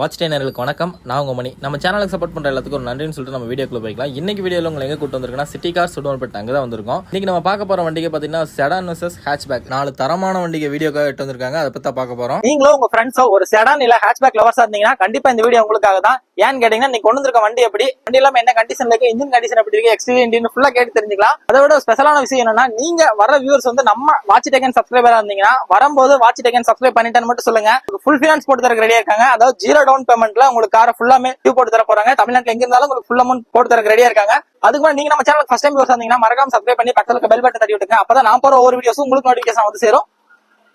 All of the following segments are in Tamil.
வாட்ச் டேனர்களுக்கு வணக்கம். நான் உங்க மணி. நம்ம சேனலுக்கு சப்போர்ட் பண்ற எல்லாத்துக்கும் ஒரு நன்றின்னு சொல்லிட்டு நம்ம வீடியோக்குள்ள போய்க்கலாம். இன்னைக்கு வீடியோல உங்களை எங்க கூட்டு வந்திருக்கோம்னா சிட்டி கார் சுடுவல்பட்டு அங்கே தான் வந்திருக்கோம். இன்னைக்கு நம்ம பார்க்க போற வண்டிக்கு பார்த்தீங்கன்னா செடான் வர்சஸ் ஹேட்ச்பேக் நாலு தரமான வண்டிக்கு வீடியோக்காக எட்டு வந்திருக்காங்க. அதை பத்தி பார்க்க போறோம். நீங்களும் உங்க ஃப்ரெண்ட்ஸோ ஒரு செடான் இல்ல ஹேட்ச்பேக் லவர்ஸா இருந்தீங்கன்னா கண்டிப்பா இந்த வீடியோ உங்களுக்காக தான் ஏன்னு கேட்டீங்கன்னா நீ கொண்டு வந்திருக்க வண்டி எப்படி? வண்டி இல்லாம என்ன கண்டிஷன்ல இருக்கு? இன்ஜின் கண்டிஷன் எப்படி இருக்கு? எக்ஸ்டீரியர் இன்ஜின் ஃபுல்லா கேட்டு தெரிஞ்சுக்கலாம். அதை விட ஸ்பெஷலான விஷயம் என்னன்னா நீங்க வர வியூவர்ஸ் வந்து நம்ம வாட்ச் டேக்கன் சப்ஸ்கிரைபரா இருந்தீங்கன்னா வரும்போது வாட்ச் டேக்கன் சப்ஸ்கிரைப் பண்ணிட்டேன்னு மட்டும் சொல்லுங்க. ஃபுல் ஃபினான்ஸ் போட்டு தரக்கு ரெடியா இருக்காங்க. அதாவது ஜீரோ டவுன் பேமெண்ட்ல உங்களுக்கு காரை ஃபுல்லாமே டியூ போட்டு தர போறாங்க. தமிழ்நாட்டுல எங்க இருந்தாலும் உங்களுக்கு ஃபுல் அமௌண்ட் போட்டு தரக்கு ரெடியா இருக்காங்க. அதுக்கு நீங்க நம்ம சேனல் ஃபர்ஸ்ட் டைம் வியூவர்ஸ் வந்தீங்கன்னா மறக்காம சப்ஸ்கிரைப் பண்ணி பக்கத்துல பெல் பட்டன் தட்டி விட்டுங்க அப்பதான் நான் போற ஒவ்வொரு வீடியோஸும் உங்களுக்கு நோட்டிபிகேஷன் வந்து சேரும்.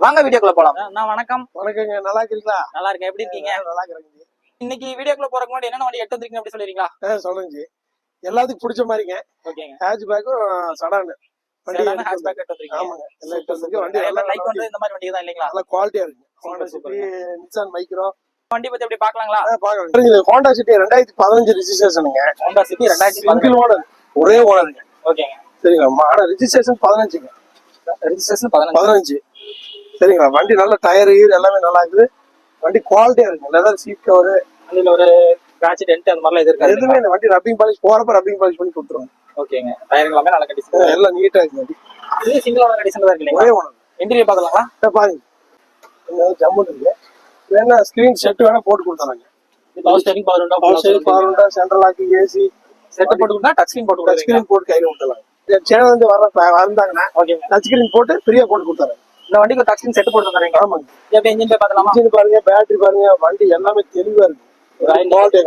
வாங்க வீடியோக்குள்ள போலாம். நான் வணக்கம். வணக்கங்க. நல்லா இருக்கிறீங்களா நல்லா இருக்கேன். எப்படி இருக்கீங்க? நல்லா இருக்கிறேங்க இன்னைக்கு வீடியோக்குள்ள போறதுக்கு முன்னாடி என்னென்ன வண்டி எடுத்து வந்திருக்கீங்க அப்படி சொல்லிருங்களா சொல்லுங்க எல்லாத்துக்கும் பிடிச்ச மாதிரிங்க. ஓகேங்க. ஹேட்ச் பேக்கும் சடான் வண்டி பத்தி எப்படி பாக்கலாங்களா ஹோண்டா சிட்டி ரெண்டாயிரத்தி பதினஞ்சு ரிஜிஸ்ட்ரேஷனுங்க ஹோண்டா சிட்டி ரெண்டாயிரத்தி சிங்கிள் ஓனர் ஒரே ஓனருங்க ஓகேங்க. சரிங்களா? ஆனா ரிஜிஸ்ட்ரேஷன் பதினஞ்சுங்க. ரெஜிஸ்ட்ரேஷன் பதினஞ்சு. சரிங்களா? வண்டி நல்ல டயர் எல்லாமே நல்லா இருக்குது. வண்டி குவாலிட்டியா இருக்கு. லெதர் சீட் கவர் வண்டியில ஒரு ஸ்கிராட்ச் டென்ட் அந்த மாதிரிலாம் எது எதுவுமே இருக்காது இல்லை வண்டி ரப்பிங் பாலிஷ் போறப்ப ரப்பிங் பாலிஷ் பண்ணி கொடுத்துருவாங்க ஓகேங்க. டயர் எல்லாமே நல்ல கண்டிஷன் எல்லாம் நீட்டா இருக்கு. வண்டி இது சிங்கிள் ஓனர் கண்டிஷன் தான் இருக்கு ஒரே ஓனர் இன்டீரியர் பாக்கலாங்களா இதை பாருங்க. இந்த ஜம்முன்னு இருக்கு. வேணா ஸ்கிரீன் செட் வேணா போட்டு கொடுத்தாங்க power steering power window power side power window central lock AC set போட்டு கொடுத்தா டச் ஸ்கிரீன் போட்டு ஸ்கிரீன் போட்டு கையில விட்டுலாம் சேனல் வந்து வர வந்தாங்கன்னா டச் ஸ்கிரீன் போட்டு ஃப்ரீயா போட்டு கொடுத்தாங்க இந்த வண்டிக்கு டச் ஸ்கிரீன் செட் போட்டு தரீங்க ஆமாங்க. எப்படி இன்ஜின் போய் பார்த்தலாமா இன்ஜின் பாருங்க பேட்டரி பாருங்க வண்டி எல்லாமே தெளிவா இருக்கு. ஒரு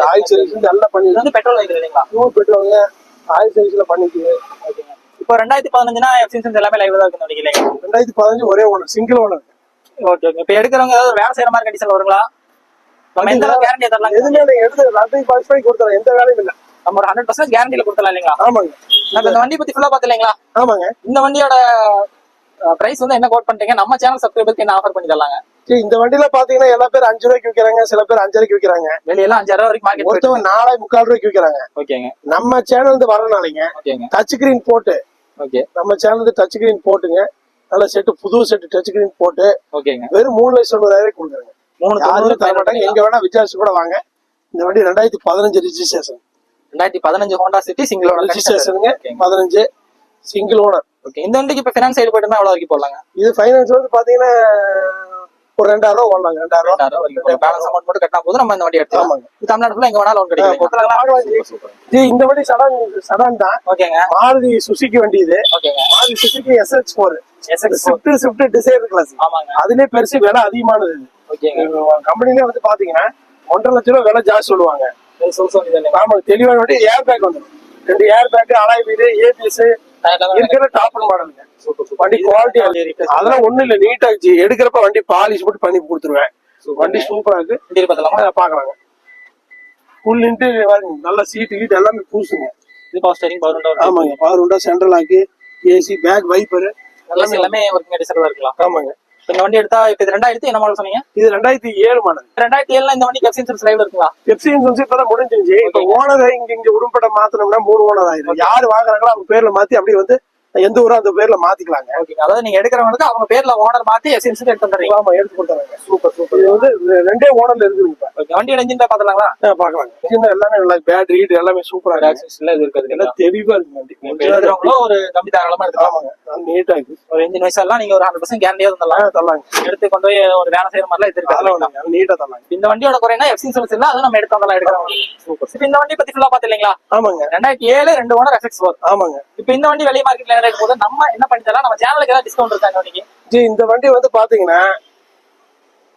ஆயில் சர்வீஸ் எல்லாம் பண்ணி வந்து பெட்ரோல் வெஹிக்கிள் இல்லைங்களா? நூறு ஆயில் சர்வீஸ்ல பண்ணிக்குது இப்போ ரெண்டாயிரத்தி பதினஞ்சுனா எஃப்சின்ஸ் எல்லாமே லைவ் தான் இருக்கு இல்லைங்க ரெண்டாயிரத்தி பதினஞ்சு ஒரே owner single owner okay okay. இப்போ எடுக்கிறவங்க ஏதாவது வேலை செய்யற மாதிரி கண்டிஷன் வருங்களா? நம்ம எந்த அளவுக்கு கேரண்டி தரலாம் எதுவுமே நீங்க எடுத்து பண்ணி கொடுத்துறோம் எந்த வேலையும் இல்லை. நம்ம ஒரு ஹண்ட்ரட் பர்சன்ட் கேரண்டியில கொடுத்தலாம் இல்லைங்களா? ஆமாங்க. நம்ம இந்த வண்டி பத்தி ஃபுல்லா பாத்துலீங்களா ஆமாங்க. இந்த வண்டியோட பிரைஸ் வந்து என்ன கோட் பண்ணிட்டீங்க நம்ம சேனல் சப்ஸ்கிரைபருக்கு என்ன ஆஃபர் பண்ணி தரலாங்க இந்த வண்டியில பாத்தீங்கன்னா எல்லா பேர் அஞ்சு ரூபாய்க்கு விற்கிறாங்க சில பேர் அஞ்சரைக்கு விற்கிறாங்க வெளியெல்லாம் அஞ்சாயிரம் வரைக்கும் மார்க்கெட் ஒருத்தவங்க நாலே முக்கால் ரூபாய்க்கு விற்கிறாங்க ஓகேங்க. நம்ம சேனல் வந்து வரனாலங்க டச் ஸ்கிரீன் போட்டு ஓகே. நம்ம சேனல் வந்து டச் ஸ்கிரீன் போட்டுங்க. நல்ல செட்டு புது செட்டு டச் ஸ்கிரீன் போட்டு ஓகேங்க. வெறும் மூணு லட்சம் தொண்ணூறாயிரம் கொடுக்குறாங்க மூணு யாருமே தர மாட்டாங்க. எங்க வேணா விசாரிச்சு கூட வாங்க. இந்த வண்டி ரெண்டாயிரத்தி பதினஞ்சு ரிஜிஸ்ட்ரேஷன் ரெண்டாயிரத்தி பதினஞ்சு ஹோண்டா சிட்டி சிங்கிள் ஓனர் ரிஜிஸ்ட்ரேஷனுங்க பதினஞ்சு. சிங்கிள் ஓனர் ஓகே இந்த வண்டிக்கு இப்போ ஃபினான்ஸ் சைடு போயிட்டு எவ்வளவு வரைக்கும் போடலாங்க? இது ஃபைனான்ஸ் வந்து பாத்தீங்கன்னா ஒரு ரெண்டாயிரம் ரூபா ஓடலாங்க ரெண்டாயிரம் ரூபா. ரெண்டாயிரம் வரைக்கும் பேலன்ஸ் அமௌண்ட் மட்டும் கட்டினா போதும் நம்ம இந்த வண்டி ஆமாங்க. இது தமிழ்நாடு ஃபுல்லா எங்க வேணாலும் லோன் கிடைக்கும் இந்த வண்டி சடான் சடான் தான். ஓகேங்க மாருதி சுசுகி வண்டி இது. ஓகேங்க Maruti Suzuki SX four SX Swift Swift Dzire class ஆமாங்க. அதுலயே பெருசு விலை அதிகமானது. ஓகேங்க கம்பெனிலே வந்து பாத்தீங்கன்னா ஒன்றரை லட்சம் ரூபாய் விலை ஜாஸ்தி சொல்லுவாங்க. இது சொல்ல சொல்லுங்க ஆமா தெளிவான வண்டி ஏர் பேக் வந்துடும் ரெண்டு air bag alloy wheel ABS இருக்கிற டாப் மாடலுங்க வண்டி குவாலிட்டி அதெல்லாம் ஒண்ணும் இல்ல நீட்டா எடுக்கிறப்ப வண்டி பாலிஷ் போட்டு பண்ணி கொடுத்துருவேன். வண்டி சூப்பரா இருக்கு. பாக்கலாங்க ஃபுல் இன்டீரியர் நல்ல சீட்டு கீட்டு எல்லாமே பூசுங்க ஆமாங்க பவர் உண்டா சென்ட்ரல் ஆக்கு ஏசி பேக் வைப்பர் எல்லாமே எல்லாமே ஒர்க்கிங் கண்டிஷன் இருக்கலாம். ஆமாங்க. இந்த வண்டி எடுத்தா இப்ப இது ரெண்டாயிரத்தி என்ன மாடல் சொன்னீங்க? இது ரெண்டாயிரத்தி ஏழு மாடல் ரெண்டாயிரத்தி ஏழுல இந்த வண்டி கப்ஸ் இன்சூரன்ஸ் லைவ்ல இருக்குங்களா? பெப்சி இன்சூரன்ஸ் இப்பதான் முடிஞ்சிருச்சு. இப்ப ஓனர் இங்க இங்க உருப்பட மாத்தணும்னா மூணு ஓனர் ஆயிரும். யாரு வாங்குறாங்களோ அவங்க பேர்ல மாத்தி அப்படியே வந்து எந்த ஊரோ அந்த பேர்ல மாத்திக்கலாங்க. ஓகேங்க அதாவது நீங்க எடுக்கிறவங்களுக்கு அவங்க பேர்ல ஓனர் மாத்தி எஸ் இன்சூரன்ஸ் எடுத்து வந்துடுறீங்க ஆமா எடுத்து கொடுத்தாங்க சூப்பர் சூப்பர். இது வந்து ரெண்டே ஓனர்ல இருக்குதுங்க. ஓகே வண்டியோட இன்ஜின் போய் பாத்துலாங்களா ஆ, பாக்கலாங்க. இன்ஜின் எல்லாமே நல்லா பேட்டரி கீட்டு எல்லாமே சூப்பரா இருக்கு. ஆக்சிஸ்ல இது இருக்காது. எல்லாம் தெளிவா இருக்கு வண்டி. ஒரு கம்பி தாராளமா எடுத்துக்கலாம். ஆமாங்க. நல்லா நீட்டா இருக்கு. ஒரு இன்ஜின் வயசு எல்லாம் நீங்க ஒரு ஹண்ட்ரட் பர்சன்ட் கேரண்டியா தரலாம் தரலாங்க. எடுத்து கொண்டு போய் ஒரு வேலை செய்யற மாதிரிலாம் இது ஒண்ணுங்க, நீட்டா தரலாங்க. இந்த வண்டியோட குறைனா எஃப் இன்சூரன்ஸ் இல்ல அதை நம்ம எடுத்து வந்தலாம் எடுக்கிறோம். சூப்பர் இப்ப இந்த வண்டி பத்தி ஃபுல்லா பாத்துலீங்களா ஆமாங்க. ரெண்டாயிரத்தி ஏழு ரெண்டு ஓனர் எஃப்எக்ஸ் ஃபோர் ஆமாங்க. இப்ப இந்த வண்டி வெளிய மார்க்கெட்ல போது நம்ம என்ன பண்ணி தரலாம் நம்ம சேனலுக்கு ஏதாவது டிஸ்கவுண்ட் இருக்கா வண்டிக்கு ஜி இந்த வண்டி வந்து பாத்தீங்கன்னா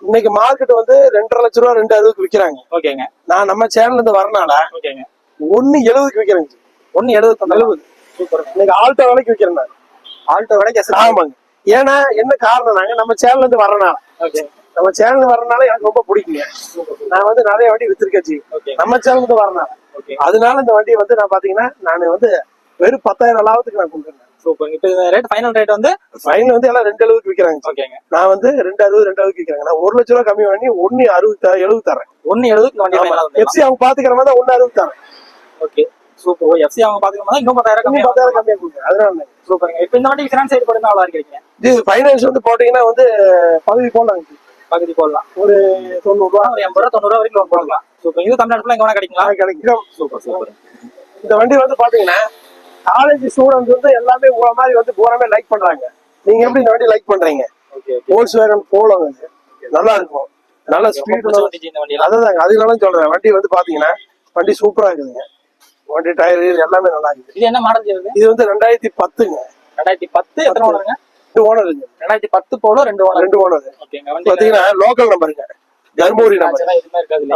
இன்னைக்கு மார்க்கெட் வந்து ரெண்டரை லட்ச ரூபா ரெண்டு அறுபதுக்கு விக்கிறாங்க. ஓகேங்க. நான் நம்ம சேனல்ல இருந்து வரனால ஓகேங்க. ஒண்ணு எழுபதுக்கு ஜி. ஒன்னு எழுபத்தி எழுபது. சூப்பர். இன்னைக்கு ஆல்டோ விலைக்கு விக்கிறேன் நான். ஆல்டோ விலைக்கு ஆமாங்க. ஏன்னா என்ன காரணம் நாங்க நம்ம சேனல்ல இருந்து வரனால. ஓகே. நம்ம சேனல் வரனால எனக்கு ரொம்ப பிடிக்குங்க நான் வந்து நிறைய வண்டி வித்திருக்கேன் நம்ம சேனல் இருந்து வரனால. ஓகே. அதனால இந்த வண்டியை வந்து நான் பாத்தீங்கன்னா நான் வந்து வெறும் பத்தாயிரம் லாபத்துக்கு நான் கொடுக்குறேன் சூப்பர் இப்ப இந்த ரேட் ஃபைனல் ரேட் வந்து? ஃபைன் வந்து எல்லாம் ரெண்டு அளவுக்கு விற்கிறாங்க. ஓகேங்க. நான் வந்து ரெண்டு அறுபது ரெண்டு அளவுக்கு விற்கிறாங்க நான் ஒரு லட்ச ரூபா கம்மி பண்ணி ஒன்னு அறுபது எழுபது தரேன் ஒன்னு ஃபைனல் வந்து எஃப்சி அவங்க பாத்துக்கிற மாதிரி ஒன்னு அறுபது தரேன் ஓகே சூப்பர் எஃப்சி அவங்க பாத்துக்கணும் இன்னும் பத்தாயிரம் கம்மி பத்தாயிரம் கம்மியா கொடுங்க. அதனால சூப்பருங்க இப்ப இந்த வண்டி ஃபினான்ஸ் சைடு போடுங்க இருக்கீங்க இது ஃபைனான்ஸ் வந்து போட்டீங்கன்னா வந்து போடலாங்க. ஜி. பகுதி போடலாம். ஒரு தொண்ணூறு ரூபா. ஒரு எண்பது ரூபா தொண்ணூறு வரைக்கும் loan போடலாம். சூப்பர் இது தமிழ்நாடு ஃபுல்லா எங்க வேணா கிடைக்குங்களா? கிடைக்கும். சூப்பர் சூப்பர் இந்த வண்டி வந்து பாத்தீங்கன்னா காலேஜ் ஸ்டூடெண்ட் வந்து எல்லாமே உங்களை மாதிரி வந்து பூராமே லைக் பண்றாங்க. நீங்க எப்படி இந்த வண்டி லைக் பண்றீங்க? ஹோல்ஸ் வேகன் இது நல்லா இருக்கும். நல்ல ஸ்பீட் அதான் அதனால சொல்றேன். வண்டி வந்து பாத்தீங்கன்னா வண்டி சூப்பரா இருக்குதுங்க. வண்டி டயர் எல்லாமே நல்லா இருக்குது இது என்ன மாடல் இது? வந்து ரெண்டாயிரத்தி பத்துங்க. ரெண்டாயிரத்தி பத்து எத்தனை ஓனருங்க? ரெண்டு ஓனர் இருக்கு ரெண்டாயிரத்தி பத்து போல ரெண்டு ஓனர். ரெண்டு ஓனர். பாத்தீங்கன்னா லோக்கல் நம்பருங்க தர்மபுரி நம்பர்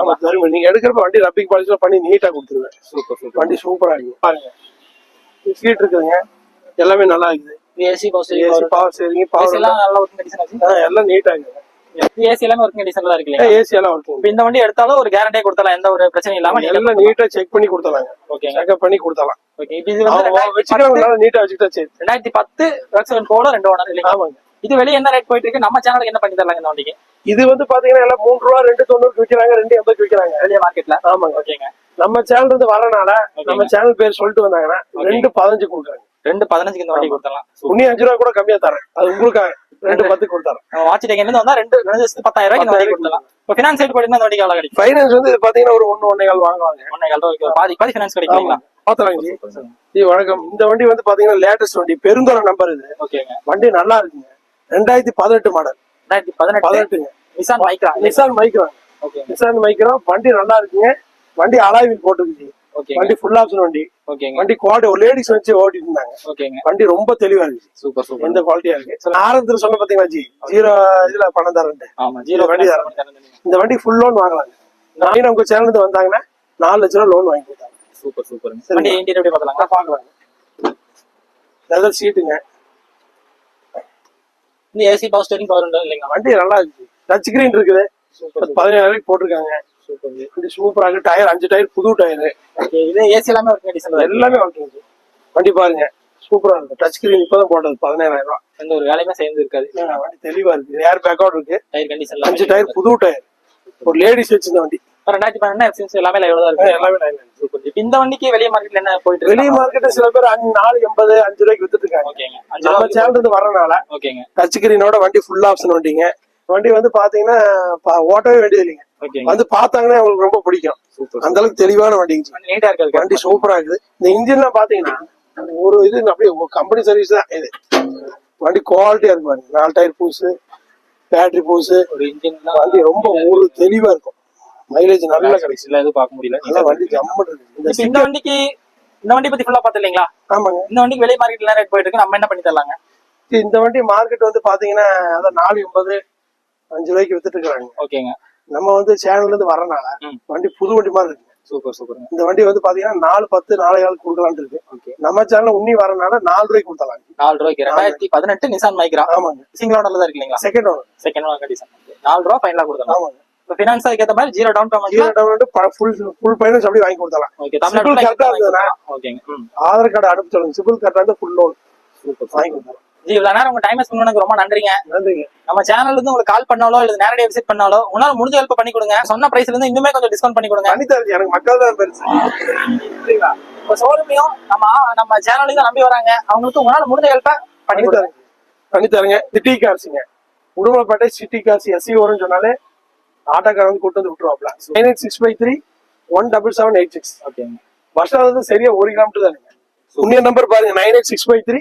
ஆமா தர்மபுரி. நீங்க எடுக்கிறப்ப வண்டி ரப்பிங் பாலிசில பண்ணி நீட்டா கொடுத்துருவேன். சூப்பர் சூப்பர் வண்டி சூப்பரா இருக்கு. பாருங்க. சீட் இருக்குதுங்க எல்லாமே நல்லா இருக்குது. AC bus AC power steering power எல்லாம் நல்ல ஒர்க்கிங் கண்டிஷன் எல்லாம் நீட்டா இருக்குது. ஏசி எல்லாமே ஒர்க்கிங் கண்டிஷன்ல தான் இருக்கு ஏசி எல்லாம் ஒர்க்கிங் இப்போ இந்த வண்டி எடுத்தாலும் ஒரு கேரண்டியே கொடுத்தலாம் எந்த ஒரு பிரச்சனையும் இல்லாம எல்லாம் நீட்டா செக் பண்ணி கொடுத்தலாங்க ஓகேங்க செக்அப் பண்ணி கொடுத்தலாம் ஓகே இது வந்து நீட்டா வச்சுக்கிட்டா சரி ரெண்டாயிரத்தி பத்து வெக்ஸன் போல ரெண்டு ஓனர் இல்லைங்க ஆமாங்க. இது வெளியே என்ன ரேட் போயிட்டு இருக்கு? நம்ம சேனலுக்கு என்ன பண்ணி தரலாங்க இந்த வண்டிக்கு? இது வந்து பாத்தீங்கன்னா எல்லாம் மூணு ரூபா ரெண்டு தொண்ணூறுக்கு விக்கிறாங்க ரெண்டு எண்பதுக்கு விக்கிறாங்க. வெளியே மார்க்கெட்ல ஆமாங்க. ஓகேங்க நம்ம சேனல் இருந்து வரனால நம்ம சேனல் பேர் சொல்லிட்டு வந்தாங்கன்னா ரெண்டு பதினஞ்சு கொடுக்குறாங்க. ரெண்டு பதினஞ்சுக்கு இந்த வண்டி கொடுத்தலாம் இன்னும் அஞ்சு ரூபா கூட கம்மியா தரேன். அது உங்களுக்காக. ரெண்டு பத்து கொடுத்தாரேன் நம்ம வாட்ச் டேக் இருந்து வந்தா ரெண்டு ரெண்டு லட்சத்து பத்தாயிரம் ரூபாய்க்கு இந்த வண்டி கொடுத்தலாம் இப்போ ஃபினான்ஸ் சைடு போயிட்டு இந்த வண்டிக்கு எவ்வளவு கிடைக்கும். ஃபைனான்ஸ் வந்து பாத்தீங்கன்னா ஒரு ஒண்ணு ஒன்னே கால் வாங்குவாங்க. ஒன்னே கால் ரூபாய்க்கு பாதி பாதி ஃபினான்ஸ் கிடைக்குங்களா? பாத்தலாங்க ஜி வணக்கம். இந்த வண்டி வந்து பாத்தீங்கன்னா லேட்டஸ்ட் வண்டி. பெருந்தோர நம்பர் இது. ஓகேங்க. வண்டி நல்லா இருக்குங்க. ரெண்டாயிரத்தி பதினெட்டு மாடல் ரெண்டாயிரத்தி பதினெட்டு. பதினெட்டுங்க. Nissan Micra Nissan Micro okay Nissan Micro வண்டி நல்லா இருக்குங்க. வண்டி அலாய்வில் போட்டுருக்குது ஓகேங்க. வண்டி ஃபுல் ஆப்ஷன் வண்டி. வண்டி குவாலிட்டி ஒரு லேடிஸ் வச்சு ஓட்டிட்டு இருந்தாங்க. ஓகேங்க. வண்டி ரொம்ப தெளிவா இருக்கு சூப்பர் சூப்பர். எந்த குவாலிட்டியா இருக்கு? ஆரம்பத்துல சொன்ன பாத்தீங்களா ஜி? ஜீரோ இதுல பணம் தரேன் ஆமா ஜீரோ வண்டி தரேன். இந்த வண்டி ஃபுல் லோன் வாங்கலாங்க நானும் உங்க சேனல் வந்தாங்கன்னா நாலு லட்ச ரூபா லோன் வாங்கி கொடுத்தாங்க. Super super. வண்டி இன்டீரியர் எப்படி பார்த்தலாம் நான் பாக்கலாங்க லெதர் சீட்டுங்க இந்த ஏசி பவர் ஸ்டேரிங் பவர் உண்டு இல்லைங்களா? வண்டி நல்லா இருக்கு டச் ஸ்கிரீன் இருக்குது. சூப்பர் பதினேழு வரைக்கும் போட்டிருக்காங்க. சூப்பர் வண்டி சூப்பரா இருக்கு டயர் அஞ்சு டயர் புது டயர் இது ஏசி எல்லாமே இருக்கு. எல்லாமே ஓகே வண்டி பாருங்க. சூப்பரா இருக்கு. டச் ஸ்கிரீன் இப்பதான் போட்டது பதினேழாயிரம் ரூபாய் எந்த ஒரு வேலையுமே சேர்ந்து இருக்காது. வண்டி தெளிவா இருக்கு. ஏர் பேக்கோட இருக்கு. டயர் கண்டிஷன்ல அஞ்சு டயர் புது டயர் ஒரு லேடிஸ் வச்சிருந்த வண்டி. ரெண்டாயிரத்தி பன்னெண்டு எஃப்சிஎன்சி எல்லாமே தான் இருக்கு. எல்லாமே இந்த வண்டிக்கு வெளிய மார்க்கெட்ல என்ன போயிட்டு இருக்கு? வெளி மார்க்கெட் சில பேர் அஞ்சு நாலு எண்பது அஞ்சு ரூபாய்க்கு வித்துட்டு இருக்காங்க. ஓகேங்க அஞ்சு நம்ம சேனல் இருந்து வரனால ஓகேங்க டச் ஸ்கிரீனோட வண்டி ஃபுல் ஆப்ஷன் வண்டிங்க. வண்டி வந்து பாத்தீங்கன்னா ஓட்டவே வேண்டியது இல்லைங்க வந்து பார்த்தாங்கன்னா அவங்களுக்கு ரொம்ப பிடிக்கும். அந்த அளவுக்கு தெளிவான வண்டிங்க வண்டி வண்டி சூப்பரா இருக்குது. இந்த இன்ஜின்லாம் பாத்தீங்கன்னா ஒரு இது அப்படியே கம்பெனி சர்வீஸ் தான் இது. வண்டி குவாலிட்டியா இருக்கும் பாருங்க. நாலு டயர் பூசு பேட்டரி பூசு இன்ஜின் வண்டி ரொம்ப ஒரு தெளிவா இருக்கும். மைலேஜ் நல்லா கிடைக்கும். இல்ல எதுவும் பார்க்க முடியல. நல்லா வண்டி இருக்கு. இந்த வண்டிக்கு இந்த வண்டி பத்தி ஃபுல்லா பாத்து இல்லைங்களா ஆமாங்க. இந்த வண்டிக்கு வெளிய மார்க்கெட்ல ரேட் போயிட்டு இருக்கு? நம்ம என்ன பண்ணி தரலாங்க? இந்த வண்டி மார்க்கெட் வந்து பாத்தீங்கன்னா அதான் நாலு எண்பது அஞ்சு ரூபாய்க்கு வித்துட்டு இருக்காங்க ஓகேங்க. நம்ம வந்து சேனல்ல இருந்து வரனால. வண்டி புது வண்டி மாதிரி இருக்கு. சூப்பர் சூப்பருங்க. இந்த வண்டி வந்து பாத்தீங்கன்னா நாலு பத்து நாலு ஏழு கொடுக்கலாம்னு இருக்கு. ஓகே. நம்ம சேனல்ல உன்னி வரனால நாலு ரூபாய்க்கு கொடுத்தலாம் நாலு ரூபாய்க்கு ரெண்டாயிரத்தி பதினெட்டு நிசான் மைக்ரா ஆமாங்க. சிங்கிள் ஓனர்ல தான் இருக்கு இல்லைங்களா? Second owner second owner condition நாலு ரூபா ஃபைனலா கொடுத்தலாம் ஆமாங்க. இப்போ அதுக்கேற்ற மாதிரி zero down payment zero down full full finance அப்படியே வாங்கி கொடுத்தலாம் ஓகே? ஓகேங்க ஆதார் கார்டு அனுப்பி சொல்லுங்க. சிபில் கரெக்டா இருந்து ஃபுல் லோன் சூப்பர் வாங்கி கொடுத்தலாம் இவ்வளவு நேரம் உங்க டைம் பண்ணதுக்கு ரொம்ப நன்றிங்க. நன்றிங்க. நம்ம சேனல்ல இருந்து உங்களுக்கு கால் பண்ணாலோ இல்ல நேரடியாக விசிட் பண்ணாலோ உங்களால முடிஞ்ச ஹெல்ப் பண்ணி கொடுங்க. சொன்ன பிரைஸ்ல இருந்து இன்னுமே கொஞ்சம் டிஸ்கவுண்ட் பண்ணி கொடுங்க. எனக்கு மக்கள் தான் பெருசு. சரிங்களா? இப்போ ஷோரூமையும் நம்ம நம்ம சேனலையும் நம்பி வராங்க. அவங்களுக்கு உங்களால முடிஞ்ச ஹெல்ப்பை பண்ணி கொடுங்க. பண்ணி தரேங்க. சிட்டி கார்ஸுங்க உடுமலைப்பேட்டை சிட்டி கார்ஸ் எஸ்சி வரும்னு சொன்னாலே ஆட்டோக்கார வந்து கூட்டு வந்து விட்டுருவாப்ல. Nine eight six five three one double seven eight six ஓகேங்க பஸ் ஸ்டாண்ட் வந்து சரியா ஒரு கிலோமீட்டர் தானுங்க உன்னிய நம்பர் பாருங்க. Nine eight six five three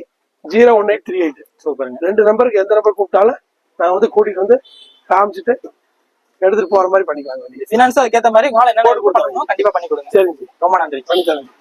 zero one eight three eight. சூப்பருங்க. ரெண்டு நம்பருக்கு எந்த நம்பர் கூப்பிட்டாலும் நான் வந்து கூட்டிட்டு வந்து காமிச்சிட்டு எடுத்துட்டு போற மாதிரி பண்ணிக்கலாங்க. வண்டியை. ஃபினான்ஸ் அதுக்கேற்ற மாதிரி உங்களால என்ன போட்டு கொடுத்தாங்க. பண்ணணுமோ கண்டிப்பா பண்ணி கொடுங்க. சரிங்க. ரொம்ப நன்றி. பண்ணி தரேங்க